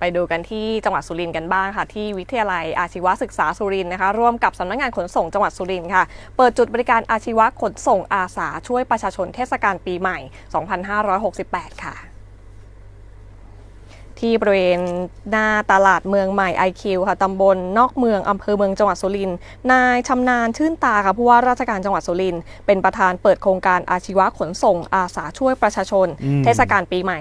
ไปดูกันที่จังหวัดสุรินทร์กันบ้างค่ะ ที่วิทยาลัยอาชีวศึกษาสุรินทร์นะคะ ร่วมกับสำนักงานขนส่งจังหวัดสุรินทร์ค่ะ เปิดจุดบริการอาชีวะขนส่งอาสาช่วยประชาชนเทศกาลปีใหม่ 2568 ค่ะ ที่บริเวณหน้าตลาดเมืองใหม่ IQ ค่ะตำบลนอกเมืองอำเภอเมืองจังหวัดสุรินทร์นายชำนาญชื่นตาค่ะผู้ว่าราชการจังหวัดสุรินทร์เป็นประธานเปิดโครงการอาชีวะขนส่งอาสาช่วยประชาชนอืมเทศกาลปีใหม่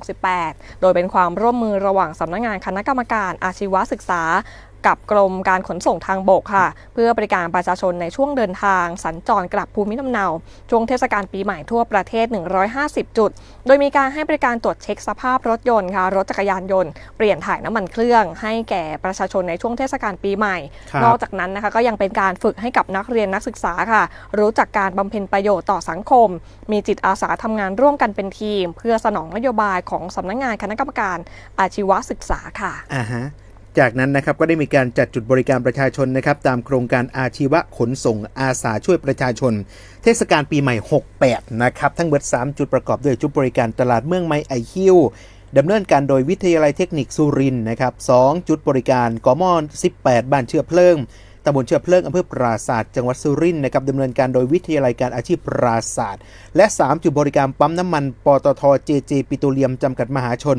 2568 โดยเป็นความร่วมมือระหว่างสำนักงานคณะกรรมการอาชีวศึกษา กับกรมการขนส่งทางบกค่ะ เพื่อบริการประชาชนในช่วงเดินทาง สัญจรกลับภูมิลำเนา ช่วงเทศกาลปีใหม่ทั่วประเทศ 150 จุด โดยมีการให้บริการตรวจเช็คสภาพรถยนต์ค่ะรถจักรยานยนต์ เปลี่ยนถ่ายน้ำมันเครื่อง ให้แก่ประชาชนในช่วงเทศกาลปีใหม่ครับนอกจากนั้นนะคะก็ยังเป็นการฝึกให้กับนักเรียนนักศึกษาค่ะ รู้จักการบำเพ็ญประโยชน์ต่อสังคม มีจิตอาสาทำงานร่วมกันเป็นทีม เพื่อสนองนโยบายของสำนักงานคณะกรรมการอาชีวศึกษาค่ะอ่าฮะ จากนั้นนะครับก็ได้มีการจัดจุดบริการประชาชนนะครับตามโครงการอาชีวะขนส่งอาสาช่วยประชาชน เทศกาลปีใหม่ 68 นะครับทั้งเบิด 3 จุดประกอบด้วยจุดบริการตลาดเมืองไม้ไอคิวดำเนินการโดยวิทยาลัยเทคนิคสุรินทร์นะครับ 2 จุดบริการกอมอน 18 บ้านเชื้อเพลิงตำบลเชื้อเพลิงอำเภอปราศาสตร์จังหวัดสุรินทร์นะครับดำเนินการโดยวิทยาลัยการอาชีพปราศาสตร์และ 3 จุดบริการปั๊มน้ำมันปตทเจเจปิโตรเลียมจำกัดมหาชน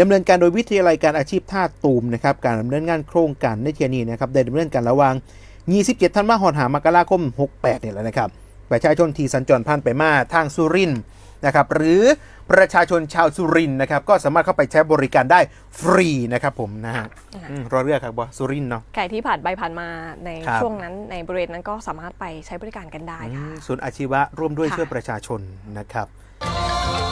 ดำเนินการโดยวิทยาลัยการอาชีพท่าตูมนะครับการดำเนินงานโครงการในเทียนี้นะครับได้ดำเนินการระหว่าง 27ธันวาคมหามกราคม 68เนี่ยแหละนะครับประชาชนที่สัญจรผ่านไปมาทางสุรินทร์นะครับหรือประชาชนชาวสุรินทร์นะครับก็สามารถเข้าไปใช้บริการได้ฟรีนะครับผมนะฮะอืมรอเรือครับบอสุรินทร์เนาะ ใครที่ผ่านไปผ่านมาในครับ ช่วงนั้นในบริเวณนั้นก็สามารถไปใช้บริการกันได้อืค่ะ มศูนย์อาชีวะร่วมด้วยค่ะ ช่วยประชาชนนะครับ